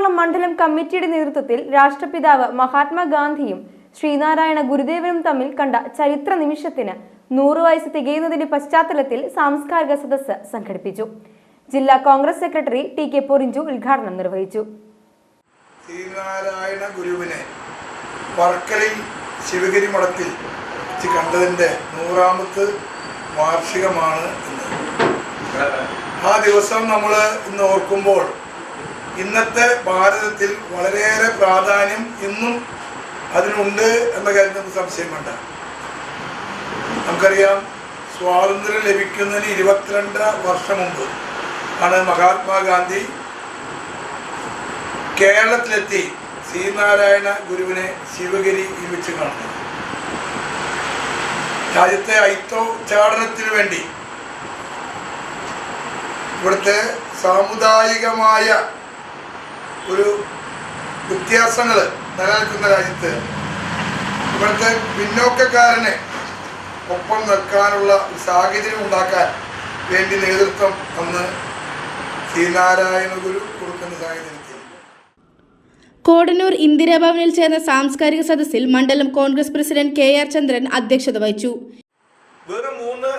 വെള്ളാപ്പള്ളം മണ്ഡലം കമ്മിറ്റിയുടെ നേതൃത്വത്തിൽ രാഷ്ട്രപിതാവ് മഹാത്മാഗാന്ധിയും ശ്രീനാരായണ ഗുരുദേവനും തമ്മിൽ കണ്ട ചരിത്ര നിമിഷത്തിന് നൂറ് വയസ്സ് തികയുന്നതിന്റെ പശ്ചാത്തലത്തിൽ സാംസ്കാരിക സദസ്സ് സംഘടിപ്പിച്ചു. ജില്ലാ Congress secretary T K Porinju ഉദ്ഘാടനം നിർവഹിച്ചു. ശ്രീനാരായണ ഗുരുവിനെ വർക്കലിൽ ശിവഗിരി മഠത്തിൽ കണ്ടതിന്റെ നൂറാമത്തെ വാർഷികമാണ് ആ ദിവസം നമ്മൾ ഇന്ന് ഓർക്കുമ്പോൾ ഇന്നത്തെ ഭാരതത്തിൽ വളരെയേറെ പ്രാധാന്യം ഇന്നും അതിനുണ്ട് എന്ന കാര്യത്തിൽ സംശയം വേണ്ട. നമുക്കറിയാം സ്വാതന്ത്ര്യം ലഭിക്കുന്നതിന് ഇരുപത്തിരണ്ട് വർഷം മുമ്പ് ആണ് മഹാത്മാഗാന്ധി കേരളത്തിലെത്തി ശ്രീനാരായണ ഗുരുവിനെ ശിവഗിരിയിൽ വെച്ച് കാണുന്നത്. രാജ്യത്തെ ഐത്തോച്ചാടനത്തിന് വേണ്ടി ഇവിടുത്തെ സാമുദായികമായ ഒരു വ്യത്യാസങ്ങൾ നിലനിൽക്കുന്ന രാജ്യത്ത് ഇവിടുത്തെ പിന്നോക്കക്കാരനെ ഒപ്പം നിൽക്കാനുള്ള സാഹചര്യം ഉണ്ടാക്കാൻ വേണ്ടി നേതൃത്വം അന്ന് ശ്രീനാരായണ ഗുരു കൊടുക്കുന്ന സാഹചര്യം കോടന്നൂർ ഇന്ദിരാഭവനിൽ ചേർന്ന സാംസ്കാരിക സദസ്സിൽ മണ്ഡലം Congress president K R Chandran അധ്യക്ഷത വഹിച്ചു. വെറും മൂന്ന്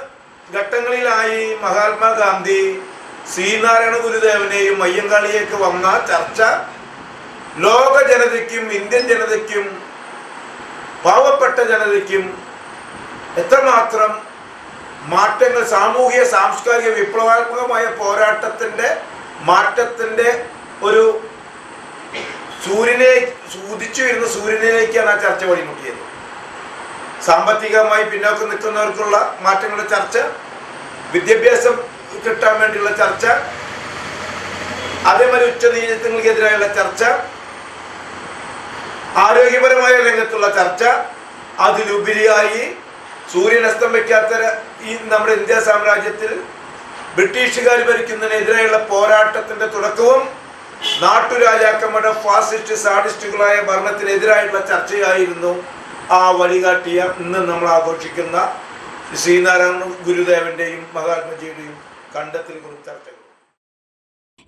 ഘട്ടങ്ങളിലായി മഹാത്മാഗാന്ധി ശ്രീനാരായണ ഗുരുദേവനെയും അയ്യങ്കാളിയൊക്കെ വന്ന ചർച്ച ലോക ജനതയ്ക്കും ഇന്ത്യൻ ജനതയ്ക്കും പാവപ്പെട്ട ജനതയ്ക്കും എത്രമാത്രം മാറ്റങ്ങൾ സാമൂഹിക സാംസ്കാരിക വിപ്ലവാത്മകമായ പോരാട്ടത്തിന്റെ മാറ്റത്തിന്റെ ഒരു സൂര്യനെ ഉദിച്ചു വരുന്ന സൂര്യനിലേക്കാണ് ആ ചർച്ച വഴിമുട്ടിയത്. സാമ്പത്തികമായി പിന്നോക്കം നിൽക്കുന്നവർക്കുള്ള മാറ്റങ്ങളുടെ ചർച്ച വിദ്യാഭ്യാസം കിട്ടാൻ വേണ്ടിയുള്ള ചർച്ച. അതേമാതിരി ഉച്ചനീചത്വങ്ങൾക്കെതിരായുള്ള ചർച്ച. ആരോഗ്യപരമായ രംഗത്തുള്ള ചർച്ച. അതിലുപരിയായി സൂര്യൻ അസ്തമിക്കാത്ത ഈ നമ്മുടെ ഇന്ത്യ സാമ്രാജ്യത്തിൽ ബ്രിട്ടീഷുകാർ ഭരിക്കുന്നതിനെതിരെയുള്ള പോരാട്ടത്തിന്റെ തുടക്കവും നാട്ടുരാജാക്കന്മാരുടെ ഫാസിസ്റ്റ് സാഡിസ്റ്റുകളായ ഭരണത്തിനെതിരായിട്ടുള്ള ചർച്ചയായിരുന്നു ആ വഴികാട്ടിയ ഇന്ന് നമ്മൾ ആഘോഷിക്കുന്ന ശ്രീനാരായണ ഗുരുദേവന്റെയും മഹാത്മജിയുടെയും കണ്ടെത്തൽ ചർച്ചകൾ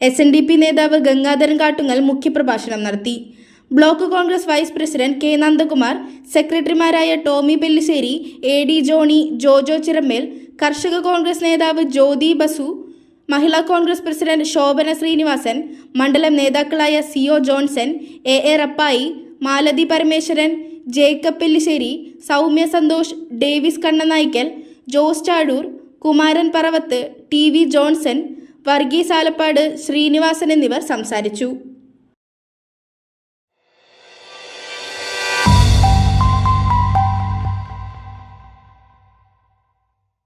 എസ് എൻ ഡി പി നേതാവ് ഗംഗാധരൻ കാട്ടുങ്ങൽ മുഖ്യപ്രഭാഷണം നടത്തി. Block Congress vice president K Nandakumar സെക്രട്ടറിമാരായ ടോമി പെല്ലിശ്ശേരി എ ഡി ജോണി ജോജോ ചിറമ്മേൽ കർഷക കോൺഗ്രസ് നേതാവ് ജ്യോതി ബസു മഹിളാ കോൺഗ്രസ് പ്രസിഡന്റ് ശോഭന ശ്രീനിവാസൻ മണ്ഡലം നേതാക്കളായ C O Johnson A A Rappai Malathi Parameswaran Jacob Pellissery Soumya Santhosh Davis Kannanaikkal Jose Chadur Kumaran Paravath T V Johnson Varghese Alappad Sreenivasan എന്നിവർ സംസാരിച്ചു